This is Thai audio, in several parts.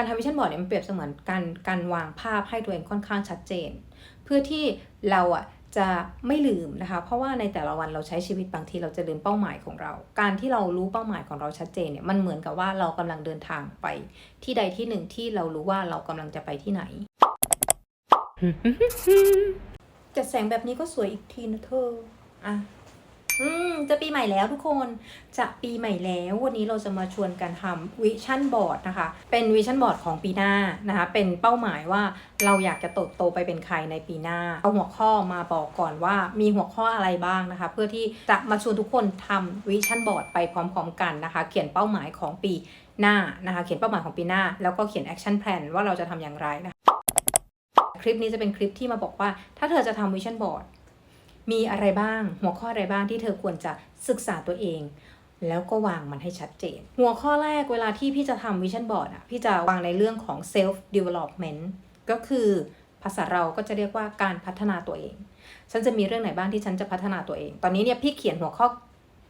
การทำวิชั่นบอร์ดเนี่ยมันเปรียบเสมือนการการวางภาพให้ตัวเองค่อนข้างชัดเจน เพื่อที่เราอะจะไม่ลืมนะคะ เพราะว่าในแต่ละวันเราใช้ชีวิตบางทีเราจะลืมเป้าหมายของเรา การที่เรารู้เป้าหมายของเราชัดเจนเนี่ยมันเหมือนกับว่าเรากำลังเดินทางไป ที่ใดที่หนึ่งที่เรารู้ว่าเรากำลังจะไปที่ไหนจัดแสงแบบนี้ก็สวยอีกทีนะเธออะ อืมจะปีใหม่แล้วทุกคนจะปีใหม่แล้ววันนี้เราจะมาชวนกันทำวิชั่นบอร์ดนะคะ เป็นวิชั่นบอร์ดของปีหน้านะคะ เป็นเป้าหมายว่าเราอยากจะโตโตไปเป็นใครในปีหน้า เอาหัวข้อมาบอกก่อนว่ามีหัวข้ออะไรบ้างนะคะ เพื่อที่จะมาชวนทุกคนทำวิชั่นบอร์ดไปพร้อม ๆ กันนะคะ เขียนเป้าหมายของปีหน้านะคะ เขียนเป้าหมายของปีหน้า แล้วก็เขียนแอคชั่นแพลนว่าเราจะทำอย่างไรนะคะคลิปนี้จะเป็นคลิปที่มาบอกว่าถ้าเธอจะทำวิชั่นบอร์ด มีอะไรบ้าง หัวข้ออะไรบ้างที่เธอควรจะศึกษาตัวเอง แล้วก็วางมันให้ชัดเจน หัวข้อแรกเวลาที่พี่จะทำวิชั่นบอร์ดอะพี่จะวางในเรื่องของ self development ก็คือภาษาเราก็จะเรียกว่าการพัฒนาตัวเอง ฉันจะมีเรื่องไหนบ้างที่ฉันจะพัฒนาตัวเอง ตอนนี้เนี่ยพี่เขียนหัวข้อ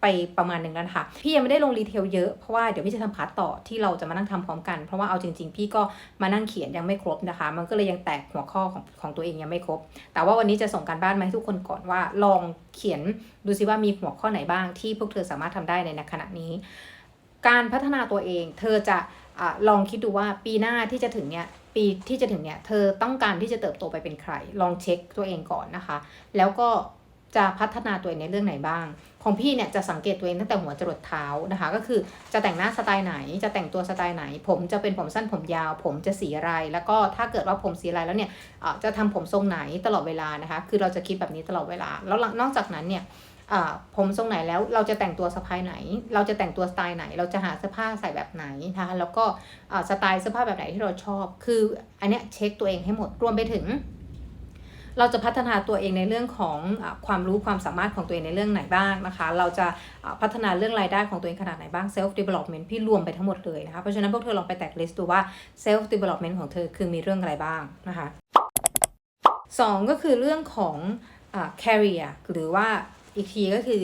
ไปประมาณหนึ่งแล้วนะคะ พี่ยังไม่ได้ลงรีเทลเยอะ เพราะว่าเดี๋ยวพี่จะทำพาร์ตต่อที่เราจะมานั่งทำพร้อมกัน เพราะว่าเอาจริง ๆ พี่ก็มานั่งเขียนยังไม่ครบนะคะ มันก็เลยยังแตกหัวข้อของของตัวเองยังไม่ครบ แต่ว่าวันนี้จะส่งการบ้านมาให้ทุกคนก่อนว่า ลองเขียนดูซิว่ามีหัวข้อไหนบ้างที่พวกเธอสามารถทำได้ในขณะนี้ การพัฒนาตัวเอง เธอจะอลองคิดดูว่าปีหน้าที่จะถึงเนี่ยปีที่จะถึงเนี่ยเธอต้องการที่จะเติบโตไปเป็นใคร ลองเช็คตัวเองก่อนนะคะ แล้วก็ จะพัฒนาตัวเองในเรื่องไหนบ้าง ของพี่เนี่ยจะสังเกตตัวเองตั้งแต่หัวจรดเท้านะคะ ก็คือจะแต่งหน้าสไตล์ไหน จะแต่งตัวสไตล์ไหน ผมจะเป็นผมสั้นผมยาว ผมจะสีอะไร แล้วก็ถ้าเกิดว่าผมสีอะไรแล้วเนี่ยเออจะทำผมทรงไหนตลอดเวลานะคะ คือเราจะคิดแบบนี้ตลอดเวลา แล้วนอกจากนั้นเนี่ยอ่าผมทรงไหนแล้วเราจะแต่งตัวสะพายไหน เราจะแต่งตัวสไตล์ไหน เราจะหาเสื้อผ้าใส่แบบไหนนะคะแล้วก็อ่าสไตล์เสื้อผ้าแบบไหนที่เราชอบ คืออันเนี้ยเช็คตัวเองให้หมดรวมไปถึง เราจะพัฒนาตัวเองในเรื่องของอความรู้ความสามารถของตัวเองในเรื่องไหนบ้างนะคะ เราจะพัฒนาเรื่องรายได้ของตัวเองขนาดไหนบ้าง self development พี่รวมไปทั้งหมดเลยนะคะ เพราะฉะนั้นพวกเธอลองไปแตกลิสต์ดูว่า self development ของเธอคือมีเรื่องอะไรบ้างนะคะสองก็คือเรื่องของอ career หรือว่าอีกทีก็คือ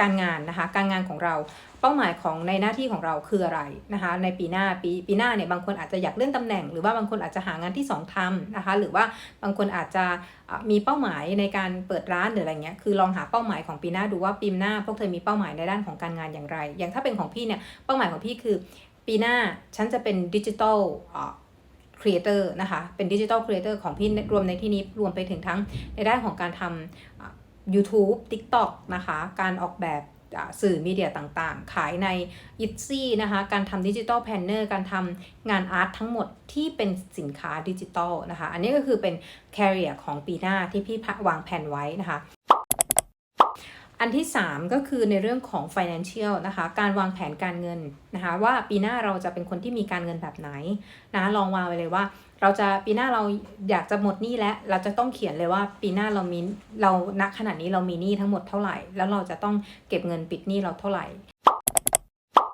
การงานนะคะ การงานของเรา เป้าหมายของในหน้าที่ของเราคืออะไรนะคะในปีหน้าปีปีหน้าเนี่ยบางคนอาจจะอยากเลื่อนตำแหน่ง หรือว่าบางคนอาจจะหางานที่สองทำนะคะหรือว่าบางคนอาจจะมีเป้าหมายในการเปิดร้านหรืออะไรเงี้ยคือลองหาเป้าหมายของปีหน้าดูว่าปีหน้าพวกเธอมีเป้าหมายในด้านของการงานอย่างไร อย่างถ้าเป็นของพี่เนี่ยเป้าหมายของพี่คือ ปีหน้าฉันจะเป็นดิจิทัลครีเอเตอร์นะคะเป็นดิจิทัลครีเอเตอร์ของพี่รวมในที่นี้รวมไปถึงทั้งในด้านของการทำ YouTube TikTok นะคะ การออกแบบ สื่อมีเดียต่างๆ ขายใน i t ซี่นะคะ การทำดิจิ t a ลแพนเนอร์ การทำงานอาร์ตทั้งหมดที่เป็นสินค้าดิจิตอลนะคะ อันนี้ก็คือเป็น career ของปีหน้าที่พี่วางแผนไว้นะคะอันที่ 3 ก็คือในเรื่องของ financial นะคะ การวางแผนการเงินนะคะ ว่าปีหน้าเราจะเป็นคนที่มีการเงินแบบไหนนะลองวางไว้เลยว่า เราจะปีหน้าเราอยากจะหมดหนี้แล้ว เราจะต้องเขียนเลยว่าปีหน้าเรามีเราณขณะนี้เรามีหนี้ทั้งหมดเท่าไหร่ แล้วเราจะต้องเก็บเงินปิดหนี้เราเท่าไหร่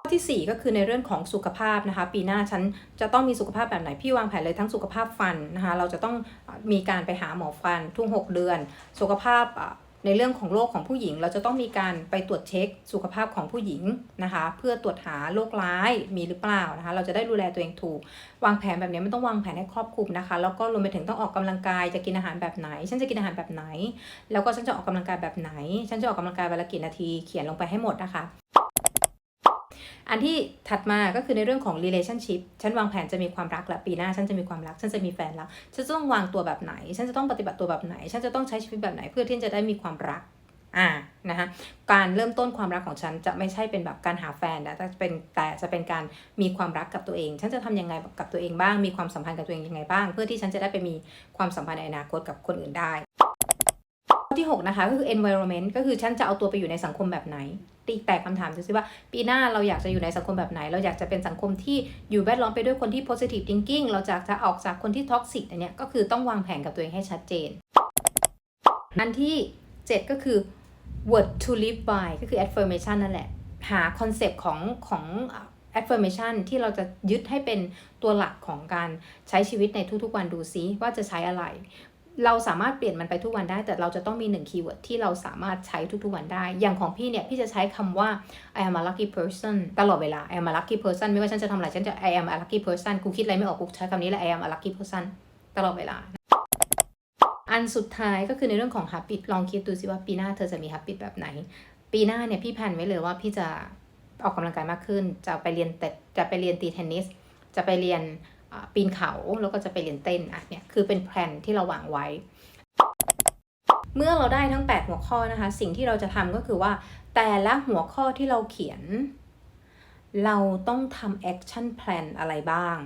ข้อที่ 4 ก็คือในเรื่องของสุขภาพนะคะ ปีหน้าฉันจะต้องมีสุขภาพแบบไหน พี่วางแผนเลยทั้งสุขภาพฟันนะคะ เราจะต้องมีการไปหาหมอฟันทุก 6 เดือน สุขภาพอะ ในเรื่องของโรคของผู้หญิง เราจะต้องมีการไปตรวจเช็คสุขภาพของผู้หญิงนะคะ เพื่อตรวจหาโรคร้ายมีหรือเปล่านะคะ เราจะได้ดูแลตัวเองถูก วางแผนแบบนี้มันต้องวางแผนให้ครอบคลุมนะคะ แล้วก็รวมไปถึงต้องออกกำลังกายจะกินอาหารแบบไหน ฉันจะกินอาหารแบบไหน แล้วก็ฉันจะออกกำลังกายแบบไหน ฉันจะออกกำลังกายวันละกี่นาทีเขียนลงไปให้หมดนะคะ อันที่ถัดมาก็คือในเรื่องของ relationship ฉันวางแผนจะมีความรักแล้วปีหน้าฉันจะมีความรัก ฉันจะมีแฟนแล้ว ฉันจะต้องวางตัวแบบไหน ฉันจะต้องปฏิบัติตัวแบบไหน ฉันจะต้องใช้ชีวิตแบบไหนเพื่อที่จะได้มีความรักอ่านะคะการเริ่มต้นความรักของฉันจะไม่ใช่เป็นแบบการหาแฟนนะแต่เป็นแต่จะเป็นการมีความรักกับตัวเอง ฉันจะทำยังไงกับตัวเองบ้าง มีความสัมพันธ์กับตัวเองยังไงบ้าง เพื่อที่ฉันจะได้ไปมีความสัมพันธ์ในอนาคตกับคนอื่นได้ ที่ 6 นะคะก็คือ environment ก็คือฉันจะเอาตัวไปอยู่ในสังคมแบบไหน ตีแตกคำถามดูซิว่า ปีหน้าเราอยากจะอยู่ในสังคมแบบไหน เราอยากจะเป็นสังคมที่อยู่แวดล้อมไปด้วยคนที่ positive thinking เราอยากจะออกจากคนที่ toxic อันเนี้ยก็คือต้องวางแผนกับตัวเองให้ชัดเจน อันที่ 7 ก็คือ word to live by ก็คือ affirmation นั่นแหละ หาคอนเซปต์ของของ affirmation ที่เราจะยึดให้เป็นตัวหลักของการใช้ชีวิตในทุกๆวันดูซิว่าจะใช้อะไร เราสามารถเปลี่ยนมันไปทุกวันได้ แต่เราจะต้องมีหนึ่งคีย์เวิร์ดที่เราสามารถใช้ทุกๆวันได้ อย่างของพี่เนี่ย พี่จะใช้คำว่า I am a lucky person ตลอดเวลา I am a lucky person ไม่ว่าฉันจะทำอะไร ฉันจะ I am a lucky person กูคิดอะไรไม่ออกกูใช้คำนี้แหละ I am a lucky person ตลอดเวลา อันสุดท้ายก็คือในเรื่องของ habit ลองคิดดูสิว่าปีหน้าเธอจะมี habit แบบไหน ปีหน้าเนี่ยพี่แพนไว้เลยว่าพี่จะออกกำลังกายมากขึ้น จะไปเรียนเตะจะไปเรียนตีเทนนิส จะไปเรียน ปีนเขาแล้วก็จะไปเรียนเต้นอะเนี่ยคือเป็นแผนที่เราวางไว้ เมื่อเราได้ทั้ง 8 หัวข้อนะคะ สิ่งที่เราจะทำก็คือว่า แต่ละหัวข้อที่เราเขียน เราต้องทำแอคชั่นแพลนอะไรบ้าง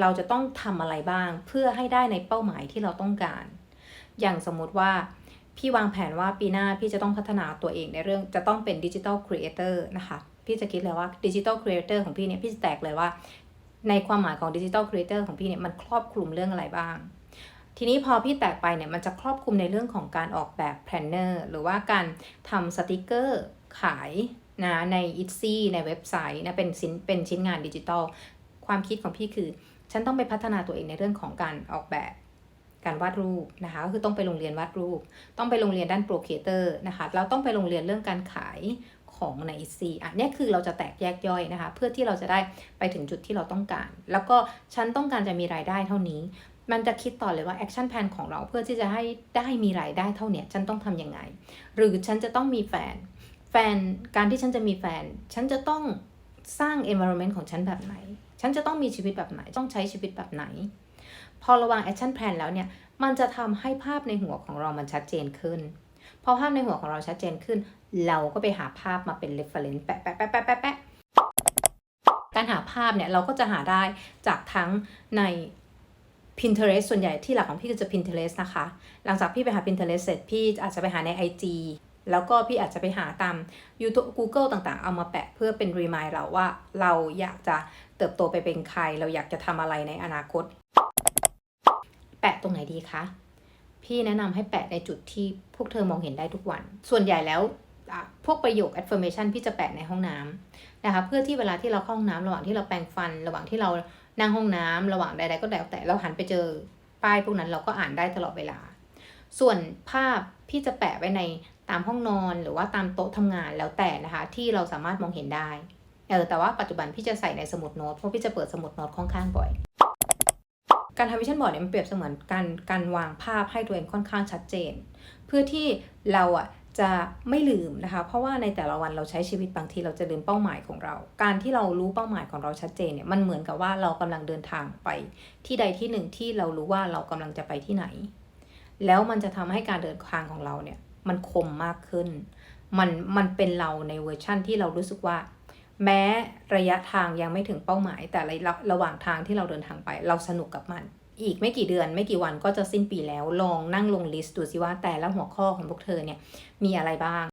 เราจะต้องทำอะไรบ้างเพื่อให้ได้ในเป้าหมายที่เราต้องการ อย่างสมมติว่าพี่วางแผนว่าปีหน้าพี่จะต้องพัฒนาตัวเองในเรื่องจะต้องเป็นดิจิทัลครีเอเตอร์นะคะ พี่จะคิดเลยว่าดิจิทัลครีเอเตอร์ของพี่เนี่ยพี่จะแตกเลยว่า ในความหมายของดิจิทัลครีเอเตอร์ของพี่เนี่ยมันครอบคลุมเรื่องอะไรบ้าง ทีนี้พอพี่แตกไปเนี่ยมันจะครอบคลุมในเรื่องของการออกแบบแพลนเนอร์หรือว่าการทำสติกเกอร์ขายนะใน i t s y ในเว็บไซต์นะเป็นชิ้นเป็นชิ้นงานดิจิทัลความคิดของพี่คือ ฉันต้องไปพัฒนาตัวเองในเรื่องของการออกแบบการวาดรูปนะคะก็คือต้องไปโรงเรียนวาดรูป ต้องไปโรงเรียนด้านโปรเคเตอร์นะคะแล้วต้องไปโรงเรียนเรื่องการขาย ของในซีอะเนี่ยคือเราจะแตกแยกย่อยนะคะ เพื่อที่เราจะได้ไปถึงจุดที่เราต้องการ แล้วก็ฉันต้องการจะมีรายได้เท่านี้ มันจะคิดต่อเลยว่าแอคชั่นแพลนของเราเพื่อที่จะให้ได้มีรายได้เท่าเนี้ยฉันต้องทำยังไง หรือฉันจะต้องมีแฟน แฟนการที่ฉันจะมีแฟน ฉันจะต้องสร้าง environment ของฉันแบบไหน ฉันจะต้องมีชีวิตแบบไหน ต้องใช้ชีวิตแบบไหน พอระวาง action plan แล้วเนี่ย มันจะทำให้ภาพในหัวของเรามันชัดเจนขึ้น พอภาพในหัวของเราชัดเจนขึ้น เราก็ไปหาภาพมาเป็น reference แปะแปะแปะแปะแปะแปะการหาภาพเนี่ยเราก็จะหาได้จากทั้งใน Pinterest ส่วนใหญ่ที่หลักของพี่ก็จะ Pinterest นะคะ หลังจากพี่ไปหา Pinterest เสร็จพี่อาจจะไปหาใน IG แล้วก็พี่อาจจะไปหาตาม YouTube Google ต่างๆ เอามาแปะเพื่อเป็น remind เราว่าเราอยากจะเติบโตไปเป็นใคร เราอยากจะทำอะไรในอนาคต แปะตรงไหนดีคะ พี่แนะนำให้แปะในจุดที่พวกเธอมองเห็นได้ทุกวัน ส่วนใหญ่แล้วพวกประโยค affirmation พี่จะแปะในห้องน้ำนะคะเพื่อที่เวลาที่เราเข้าห้องน้ำระหว่างที่เราแปรงฟัน ระหว่างที่เรานั่งห้องน้ำระหว่างใด ๆ ก็แล้วแต่เราหันไปเจอป้ายพวกนั้นเราก็อ่านได้ตลอดเวลา ส่วนภาพพี่จะแปะไว้ในตามห้องนอนหรือว่าตามโต๊ะทำงานแล้วแต่นะคะที่เราสามารถมองเห็นได้เออแต่ว่าปัจจุบันพี่จะใส่ในสมุดโน้ตเพราะพี่จะเปิดสมุดโน้ตค่อนข้างบ่อย การทำวิชั่นบอร์ดเนี่ยมันเปรียบเสมือนการการวางภาพให้ตัวเองค่อนข้างชัดเจน เพื่อที่เราอะจะไม่ลืมนะคะ เพราะว่าในแต่ละวันเราใช้ชีวิตบางทีเราจะลืมเป้าหมายของเรา การที่เรารู้เป้าหมายของเราชัดเจนเนี่ยมันเหมือนกับว่าเรากำลังเดินทางไป ที่ใดที่หนึ่งที่เรารู้ว่าเรากำลังจะไปที่ไหน แล้วมันจะทำให้การเดินทางของเราเนี่ยมันคมมากขึ้น มันมันเป็นเราในเวอร์ชั่นที่เรารู้สึกว่า แม้ระยะทางยังไม่ถึงเป้าหมาย แต่ระระหว่างทางที่เราเดินทางไป เราสนุกกับมัน อีกไม่กี่เดือนไม่กี่วันก็จะสิ้นปีแล้ว ลองนั่งลงลิสต์ดูสิว่าแต่ละหัวข้อของพวกเธอเนี่ยมีอะไรบ้าง